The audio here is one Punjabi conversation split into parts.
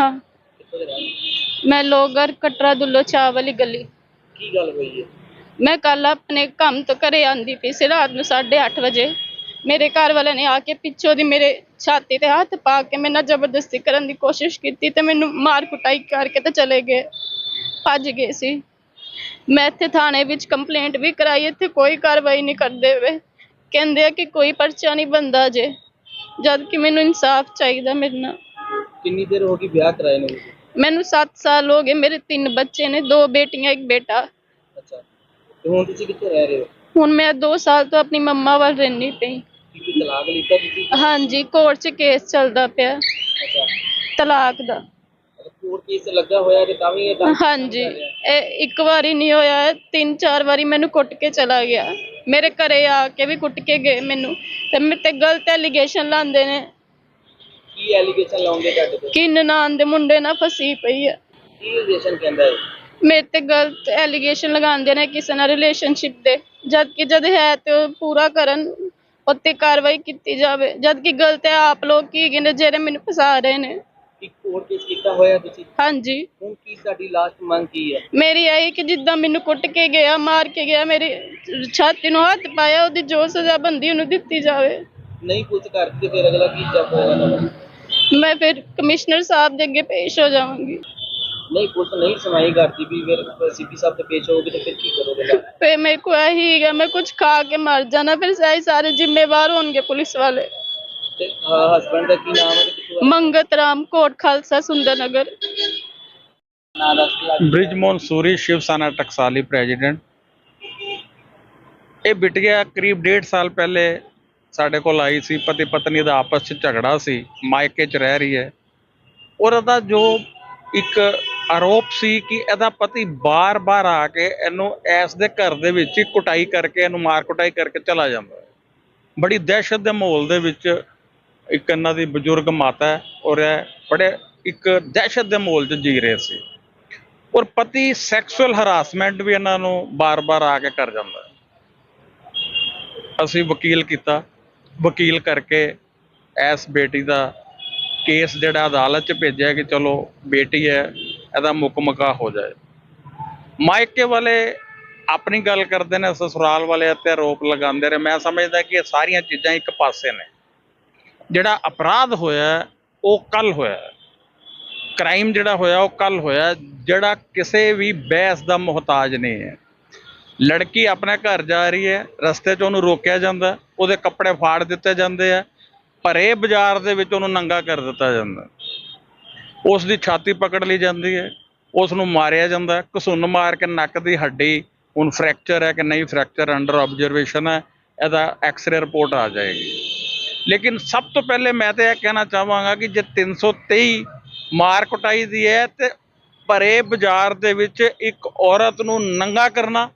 ਨੇਹਾ ਕਿੱਥੋਂ ਦੇ ਰਹਿਣ ਮੈਂ ਲੋਗਰ ਕਟਰਾ ਦੁੱਲੋ ਚਾਹ ਵਾਲੀ ਗਲੀ। ਕੀ ਗੱਲ ਹੋਈ ਹੈ? ਮੈਂ ਕੱਲ ਆਪਣੇ ਕੰਮ ਤੋਂ ਘਰੇ ਆਂਦੀ ਪਈ ਸੀ ਰਾਤ ਨੂੰ 8:30 ਵਜੇ। ਮੇਰੇ ਘਰ ਵਾਲੇ ਨੇ ਆ ਕੇ ਪਿੱਛੋਂ ਦੀ ਮੇਰੇ ਛਾਤੀ ਤੇ ਹੱਥ ਪਾ ਕੇ ਮੇਰੇ ਨਾਲ ਜ਼ਬਰਦਸਤੀ ਕਰਨ ਦੀ ਕੋਸ਼ਿਸ਼ ਕੀਤੀ ਤੇ ਮੈਨੂੰ ਮਾਰ ਕੁਟਾਈ ਕਰਕੇ ਤੇ ਚਲੇ ਗਏ। ਭੱਜ ਗਏ ਸੀ। ਮੈਂ ਇੱਥੇ ਥਾਣੇ ਵਿੱਚ ਕੰਪਲੇਂਟ ਵੀ ਕਰਾਈ ਇੱਥੇ ਕੋਈ ਕਾਰਵਾਈ ਨਹੀਂ ਕਰਦੇ ਵੇ ਕਹਿੰਦੇ ਆ ਕਿ ਕੋਈ ਪਰਚਾ ਨਹੀਂ ਬੰਦਾ ਜੇ। ਜਦ ਕਿ ਮੈਨੂੰ ਇਨਸਾਫ ਚਾਹੀਦਾ ਮੇਰੇ ਨਾਲ। ਕਿੰਨੀ ਦੇਰ ਹੋ ਗਈ ਵਿਆਹ ਕਰਾਏ ਨੂੰ? ਮੈਨੂੰ 7 ਸਾਲ ਹੋ ਗਏ ਮੇਰੇ ਤਿੰਨ ਬੱਚੇ ਨੇ ਦੋ ਬੇਟੀਆਂ ਇੱਕ ਬੇਟਾ। ਅੱਛਾ। ਤੇ ਹੁਣ ਤੁਸੀਂ ਕਿੱਥੇ ਰਹਿ ਰਹੇ ਹੋ? ਹੁਣ ਮੈਂ 2 ਸਾਲ ਤੋਂ ਆਪਣੀ ਮੰਮਾ ਵੱਲ ਰਹਿੰਦੀ ਪਈ। ਕੀ ਕੋਈ ਤਲਾਕ ਲਿੱਤਾ ਤੁਸੀਂ? ਹਾਂਜੀ ਕੋਰਟ 'ਚ ਕੇਸ ਚੱਲਦਾ ਪਿਆ। ਅੱਛਾ। ਤਲਾਕ ਦਾ। ਕੋਰਟ ਕੇਸ ਲੱਗਾ ਹੋਇਆ ਤੇ ਤਾਂ ਵੀ ਇਹ ਕੰਮ ਹਾਂਜੀ। ਇਹ ਇੱਕ ਵਾਰੀ ਨਹੀਂ ਹੋਇਆ ਤਿੰਨ ਚਾਰ ਵਾਰੀ ਮੈਨੂੰ ਕੁੱਟ ਕੇ ਚਲਾ ਗਿਆ। ਮੇਰੇ ਘਰੇ ਆ ਕੇ ਵੀ ਕੁੱਟ ਕੇ ਗਏ ਮੈਨੂੰ। ਤੇ ਮੇਰੇ ਤੇ ਗਲਤ ਐਲੀਗੇਸ਼ਨ ਲਾਉਂਦੇ ਨੇ। ਕੀ ਐਲੀਗੇਸ਼ਨ ਲਾਉਂਦੇ ਤੁਹਾਡੇ ਤੇ? ਕਿ ਨਨਾਣ ਦੇ ਮੁੰਡੇ ਨਾਲ ਫਸੀ ਪਈ ਹੈ ਕੀ ਐਲੀਗੇਸ਼ਨ ਕਹਿੰਦਾ ਹੈ ਮੇਰੇ ਤੇ ਗਲਤ ਐਲੀਗੇਸ਼ਨ ਲਗਾਉਂਦੇ ਨੇ ਕਿਸੇ ਨਾਲ ਰਿਲੇਸ਼ਨਸ਼ਿਪ ਦੇ। ਜਦ ਕਿ ਜਦ ਹੈ ਤੇ ਉਹ ਪੂਰਾ ਕਰਨ ਉੱਤੇ ਕਾਰਵਾਈ ਕੀਤੀ ਜਾਵੇ। ਜਦ ਕਿ ਗਲਤ ਹੈ ਆਪ ਲੋਕ ਕੀ ਹੈਗੇ ਨੇ ਜਿਹੜੇ ਮੈਨੂੰ ਫਸਾ ਰਹੇ ਨੇ। ਕੀ ਕੋਰਟ ਕੇਸ ਕੀਤਾ ਹੋਇਆ ਤੁਸੀਂ? ਹਾਂਜੀ। ਹੁਣ ਕੀ ਤੁਹਾਡੀ ਲਾਸਟ ਮੰਗ ਕੀ ਹੈ? ਮੇਰੀ ਆਈ ਕਿ ਜਿੱਦਾਂ ਮੈਨੂੰ ਕੁੱਟ ਕੇ ਗਿਆ ਮਾਰ ਕੇ ਗਿਆ ਮੇਰੀ ਛਾਤੀ ਨੂੰ ਹੱਥ ਪਾਇਆ ਉਹਦੀ ਜੋ ਸਜ਼ਾ ਬੰਦੀ ਉਹਨੂੰ ਦਿੱਤੀ ਜਾਵੇ। ਨਹੀਂ ਕੁਝ ਕਰਦੀ ਫਿਰ ਅਗਲਾ ਕੀ ਤੁਹਾਡਾ? ਮੈਂ ਫਿਰ ਕਮਿਸ਼ਨਰ ਸਾਹਿਬ ਦੇ ਅੱਗੇ ਪੇਸ਼ ਹੋ ਜਾਵਾਂਗੀ ਨਹੀਂ ਪੁਲਿਸ ਨਹੀਂ ਸੁਣਾਈ ਕਰਦੀ ਵੀ ਫਿਰ ਸੀਪੀ ਸਾਹਿਬ ਤੇ ਪੇਸ਼ ਹੋਗੇ ਤੇ ਫਿਰ ਕੀ ਕਰੋਗੇ ਨਾਲ? ਫੇ ਮੇਰੇ ਕੋ ਇਹੀ ਹੈਗਾ ਮੈਂ ਕੁਝ ਖਾ ਕੇ ਮਰ ਜਾਣਾ ਫਿਰ ਸਾਰੇ ਸਾਰੇ ਜ਼ਿੰਮੇਵਾਰ ਹੋਣਗੇ ਪੁਲਿਸ ਵਾਲੇ ਤੇ ਹਸਬੰਡ ਦਾ ਕੀ ਨਾਮ ਹੈ ਤੇ ਕਿੱਥੋਂ ਮੰਗਤ ਰਾਮ ਕੋਟ ਖਾਲਸਾ ਸੁੰਦਰ ਨਗਰ ਨਾਮ ਦੱਸ ਕੇ ਅੱਜ ਬ੍ਰਿਜਮੋਹਨ ਸੂਰੀ ਸ਼ਿਵ ਸੈਨਾ ਟਕਸਾਲੀ ਸਾਡੇ ਕੋਲ ਆਈ ਸੀ ਪਤੀ ਪਤਨੀ ਦਾ ਆਪਸ 'ਚ ਝਗੜਾ ਸੀ, ਮਾਇਕੇ 'ਚ ਰਹਿ ਰਹੀ ਹੈ। ਔਰ ਉਹਦਾ ਜੋ ਇੱਕ ਆਰੋਪ ਸੀ ਕਿ ਇਹਦਾ ਪਤੀ ਬਾਰ-ਬਾਰ ਆ ਕੇ ਇਹਨੂੰ ਐਸ ਦੇ ਘਰ ਦੇ ਵਿੱਚ ਹੀ ਕੁਟਾਈ ਕਰਕੇ ਇਹਨੂੰ ਮਾਰ ਕੁਟਾਈ ਕਰਕੇ ਚਲਾ ਜਾਂਦਾ ਹੈ। ਬੜੀ ਦਹਿਸ਼ਤ ਦੇ ਮਾਹੌਲ ਦੇ ਵਿੱਚ ਇੱਕ ਇਹਨਾਂ ਦੀ ਬਜ਼ੁਰਗ ਮਾਤਾ ਹੈ ਔਰ ਇਹ ਬੜੇ ਇੱਕ ਦਹਿਸ਼ਤ ਦੇ ਮਾਹੌਲ 'ਚ ਜੀ ਰਹੇ ਸੀ। ਔਰ ਪਤੀ ਸੈਕਸੁਅਲ ਹਰਾਸਮੈਂਟ ਵੀ ਇਹਨਾਂ ਨੂੰ ਬਾਰ-ਬਾਰ ਆ ਕੇ ਕਰ ਜਾਂਦਾ ਹੈ। ਅਸੀਂ ਵਕੀਲ ਕੀਤਾ। ਵਕੀਲ ਕਰਕੇ ਇਸ ਬੇਟੀ ਦਾ ਕੇਸ ਜਿਹੜਾ ਅਦਾਲਤ 'ਚ ਭੇਜਿਆ ਕਿ ਚਲੋ ਬੇਟੀ ਹੈ, ਇਹਦਾ ਮੁਕਮਕਾ ਹੋ ਜਾਏ। ਮਾਇਕੇ ਵਾਲੇ ਆਪਣੀ ਗੱਲ ਕਰਦੇ ਨੇ, ਸਸੁਰਾਲ ਵਾਲੇ ਅਤੇ ਆਰੋਪ ਲਗਾਉਂਦੇ ਨੇ। ਮੈਂ ਸਮਝਦਾ ਕਿ ਇਹ ਸਾਰੀਆਂ ਚੀਜ਼ਾਂ ਇੱਕ ਪਾਸੇ ਨੇ। ਜਿਹੜਾ ਅਪਰਾਧ ਹੋਇਆ, ਉਹ ਕੱਲ ਹੋਇਆ। ਕ੍ਰਾਈਮ ਜਿਹੜਾ ਹੋਇਆ, ਉਹ ਕੱਲ ਹੋਇਆ। ਜਿਹੜਾ ਕਿਸੇ ਵੀ ਬਹਿਸ ਦਾ ਮੁਹਤਾਜ ਨਹੀਂ ਹੈ। ਲੜਕੀ ਆਪਣੇ ਘਰ ਜਾ ਰਹੀ ਹੈ, ਰਸਤੇ 'ਚ ਉਹਨੂੰ ਰੋਕਿਆ ਜਾਂਦਾ। ਉਹਦੇ ਕੱਪੜੇ ਫਾੜ ਦਿੱਤੇ ਜਾਂਦੇ ਆ ਭਰੇ ਬਾਜ਼ਾਰ ਦੇ ਵਿੱਚ ਉਹਨੂੰ ਨੰਗਾ ਕਰ ਦਿੱਤਾ ਜਾਂਦਾ। ਉਸ ਦੀ ਛਾਤੀ ਪਕੜ ਲਈ ਜਾਂਦੀ ਹੈ, ਉਸ ਨੂੰ ਮਾਰਿਆ ਜਾਂਦਾ ਘਸੁੰਨ ਮਾਰ ਕੇ ਨੱਕ ਦੀ ਹੱਡੀ, ਹੁਣ ਫ੍ਰੈਕਚਰ ਹੈ ਕਿ ਨਹੀਂ ਫ੍ਰੈਕਚਰ ਅੰਡਰ ਆਬਜ਼ਰਵੇਸ਼ਨ ਹੈ, ਇਹਦਾ ਐਕਸ-ਰੇ ਰਿਪੋਰਟ ਆ ਜਾਏਗੀ। ਲੇਕਿਨ ਸਭ ਤੋਂ ਪਹਿਲੇ ਮੈਂ ਤਾਂ ਇਹ ਕਹਿਣਾ ਚਾਹਾਂਗਾ ਕਿ ਜੇ 323 ਮਾਰ ਕੁਟਾਈ ਦੀ ਹੈ, ਤੇ ਭਰੇ ਬਾਜ਼ਾਰ ਦੇ ਵਿੱਚ ਇੱਕ ਔਰਤ ਨੂੰ ਨੰਗਾ ਕਰਨਾ,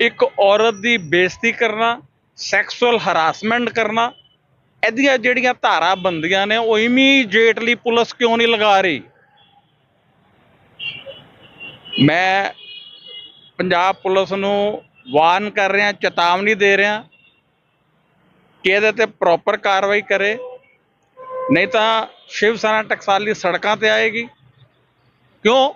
ਇੱਕ ਔਰਤ ਦੀ ਬੇਇੱਜ਼ਤੀ ਕਰਨਾ ਸੈਕਸੁਅਲ ਹਰਾਸਮੈਂਟ ਕਰਨਾ, ਇਹਦੀਆਂ ਜਿਹੜੀਆਂ ਧਾਰਾ ਬੰਦੀਆਂ ਨੇ, ਉਹ ਇਮੀਡੀਏਟਲੀ ਪੁਲਿਸ ਕਿਉਂ ਨਹੀਂ ਲਗਾ ਰਹੀ? ਮੈਂ ਪੰਜਾਬ ਪੁਲਿਸ ਨੂੰ ਵਾਰਨ ਕਰ ਰਿਹਾ, ਚੇਤਾਵਨੀ ਦੇ ਰਿਹਾ ਕਿ ਇਹਦੇ ਤੇ ਪ੍ਰੋਪਰ ਕਾਰਵਾਈ ਕਰੇ। ਨਹੀਂ ਤਾਂ ਸ਼ਿਵ ਸੈਨਾ ਟਕਸਾਲੀ ਸੜਕਾਂ ਤੇ ਆਏਗੀ। ਕਿਉਂ?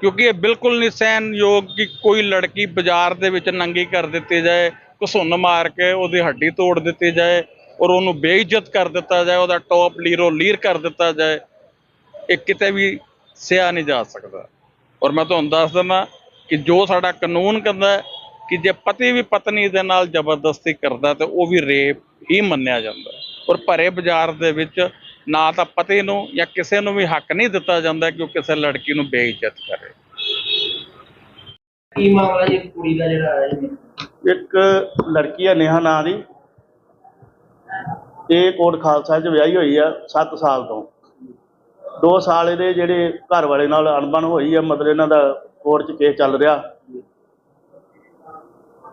ਕਿਉਂਕਿ ਇਹ ਬਿਲਕੁਲ ਨਹੀਂ ਸਹਿਣਯੋਗ ਕਿ ਕੋਈ ਲੜਕੀ ਬਾਜ਼ਾਰ ਦੇ ਵਿੱਚ ਨੰਗੀ ਕਰ ਦਿੱਤੀ ਜਾਏ ਘਸੁੰਨ ਮਾਰ ਕੇ ਉਹਦੀ ਹੱਡੀ ਤੋੜ ਦਿੱਤੀ ਜਾਏ ਔਰ ਉਹਨੂੰ ਬੇਇੱਜ਼ਤ ਕਰ ਦਿੱਤਾ ਜਾਏ, ਉਹਦਾ ਟੌਪ ਲੀਰੋ ਲੀਰ ਕਰ ਦਿੱਤਾ ਜਾਏ, ਇਹ ਕਿਤੇ ਵੀ ਸਿਆ ਨਹੀਂ ਜਾ ਸਕਦਾ। ਔਰ ਮੈਂ ਤੁਹਾਨੂੰ ਦੱਸ ਦਿੰਦਾ ਕਿ ਜੋ ਸਾਡਾ ਕਾਨੂੰਨ ਕਹਿੰਦਾ ਕਿ ਜੇ ਪਤੀ ਵੀ ਪਤਨੀ ਦੇ ਨਾਲ ਜ਼ਬਰਦਸਤੀ ਕਰਦਾ ਤੇ ਉਹ ਵੀ ਰੇਪ ਹੀ ਮੰਨਿਆ ਜਾਂਦਾ ਔਰ ਭਰੇ ਬਾਜ਼ਾਰ ਦੇ ਵਿੱਚ ਨਾ ਤਾਂ ਪਤੀ ਨੂੰ ਜਾਂ ਕਿਸੇ ਨੂੰ ਵੀ ਹੱਕ ਨਹੀਂ ਦਿੱਤਾ ਜਾਂਦਾ ਕਿ ਉਹ ਕਿਸੇ ਲੜਕੀ ਨੂੰ ਬੇਇੱਜ਼ਤ ਕਰੇ। ਕੀ ਮਾਮਲਾ ਜੀ? ਕੁੜੀ ਦਾ ਜਿਹੜਾ ਆਇਆ ਇੱਕ ਲੜਕੀ ਹੈ ਨੇਹਾ ਨਾਂ ਦੀ। ਇਹ ਕੋਟ ਖਾਲਸਾ 'ਚ ਵਿਆਹੀ ਹੋਈ ਆ 7 ਸਾਲ ਤੋਂ। 2 ਸਾਲ ਇਹਦੇ ਜਿਹੜੇ ਘਰ ਵਾਲੇ ਨਾਲ ਅਣਬਣ ਹੋਈ ਆ, ਮਤਲਬ ਇਹਨਾਂ ਦਾ ਕੋਰਟ 'ਚ ਕੇਸ ਚੱਲ ਰਿਹਾ।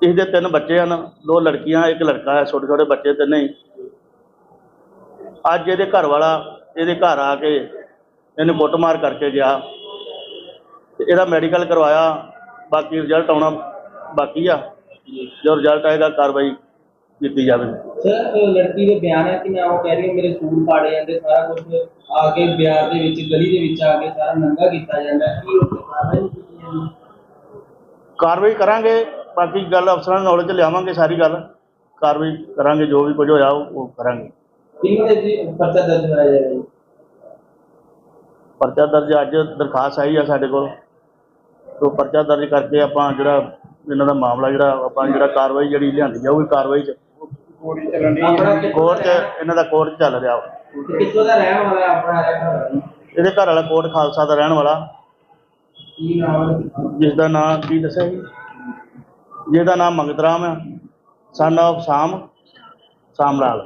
ਇਹਦੇ ਤਿੰਨ ਬੱਚੇ ਹਨ, ਦੋ ਲੜਕੀਆਂ, ਇੱਕ ਲੜਕਾ ਹੈ, ਛੋਟੇ ਛੋਟੇ ਬੱਚੇ ਤਿੰਨੇ ਹੀ। ਅੱਜ ਇਹਦੇ ਘਰ ਵਾਲਾ ਇਹਦੇ ਘਰ ਆ ਕੇ ਇਹਨੂੰ ਕੁੱਟਮਾਰ ਕਰਕੇ ਗਿਆ। ਤੇ ਇਹਦਾ ਮੈਡੀਕਲ ਕਰਵਾਇਆ, ਬਾਕੀ ਰਿਜ਼ਲਟ ਆਉਣਾ ਬਾਕੀ ਆ। ਜੋ ਰਿਜ਼ਲਟ ਆਏਗਾ ਕਾਰਵਾਈ ਕੀਤੀ ਜਾਵੇ। ਸਰ ਉਹ ਲੜਕੀ ਦੇ ਬਿਆਨ ਹੈ ਕਿ ਮੈਂ ਉਹ ਕਹਿ ਰਹੀ ਹਾਂ ਮੇਰੇ ਸੂਟ ਪਾੜੇ ਜਾਂਦੇ ਸਾਰਾ ਕੁਝ ਆ ਕੇ ਬਿਆਰ ਦੇ ਵਿੱਚ ਗਲੀ ਦੇ ਵਿੱਚ ਆ ਕੇ ਸਾਰਾ ਨੰਗਾ ਕੀਤਾ ਜਾਂਦਾ ਹੈ। ਕੀ ਉਹ ਕਾਰਵਾਈ ਨਹੀਂ ਕੀਤੀ ਜਾਂਦੀ ਕਾਰਵਾਈ ਕਰਾਂਗੇ ਬਾਕੀ ਗੱਲ ਅਫਸਰਾਂ ਦੇ ਨੌਲੇਜ ਲਿਆਵਾਂਗੇ ਸਾਰੀ ਗੱਲ। ਕਾਰਵਾਈ ਕਰਾਂਗੇ ਜੋ ਵੀ ਕੁਝ ਹੋਇਆ ਉਹ ਉਹ ਕਰਾਂਗੇ। ਕਿੰਨੇ ਜੀ ਪਰਚਾ ਦਰਜ ਕਰਾਇਆ ਜਾਏਗਾ? ਜੀ? ਪਰਚਾ ਦਰਜ ਅੱਜ ਦਰਖਾਸਤ ਆਈ ਆ ਸਾਡੇ ਕੋਲ। ਤੋਂ ਪਰਚਾ ਦਰਜ ਕਰਕੇ ਆਪਾਂ ਜਿਹੜਾ ਇਹਨਾਂ ਦਾ ਮਾਮਲਾ ਜਿਹੜਾ ਆਪਾਂ ਜਿਹੜਾ ਕਾਰਵਾਈ ਜਿਹੜੀ ਲਿਆਂਦੀ ਜਾਊਗੀ ਕਾਰਵਾਈ ਚ। ਆਪਣਾ ਕਿੱਥੋਂ ਕੋਰਟ ਚ ਇਹਨਾਂ ਦਾ ਕੋਰਟ 'ਚ ਚੱਲ ਰਿਹਾ। ਵਾ ਕਿੱਥੋਂ ਦਾ ਰਹਿਣ ਵਾਲਾ ਹੈ ਆਪਣਾ? ਇਹਦੇ ਘਰ? ਵਾਲਾ ਕੋਟ ਖਾਲਸਾ ਦਾ ਰਹਿਣ ਵਾਲਾ। ਕੀ ਨਾਮ ਹੈ? ਜਿਸ ਦਾ ਨਾਮ ਕੀ ਦੱਸਿਆ ਜੀ? ਜਿਹਦਾ ਨਾਮ ਮੰਗਤ ਰਾਮ ਹੈ ਸਨ ਆਫ ਸਾਮ ਸਾਮ ਲਾਲ।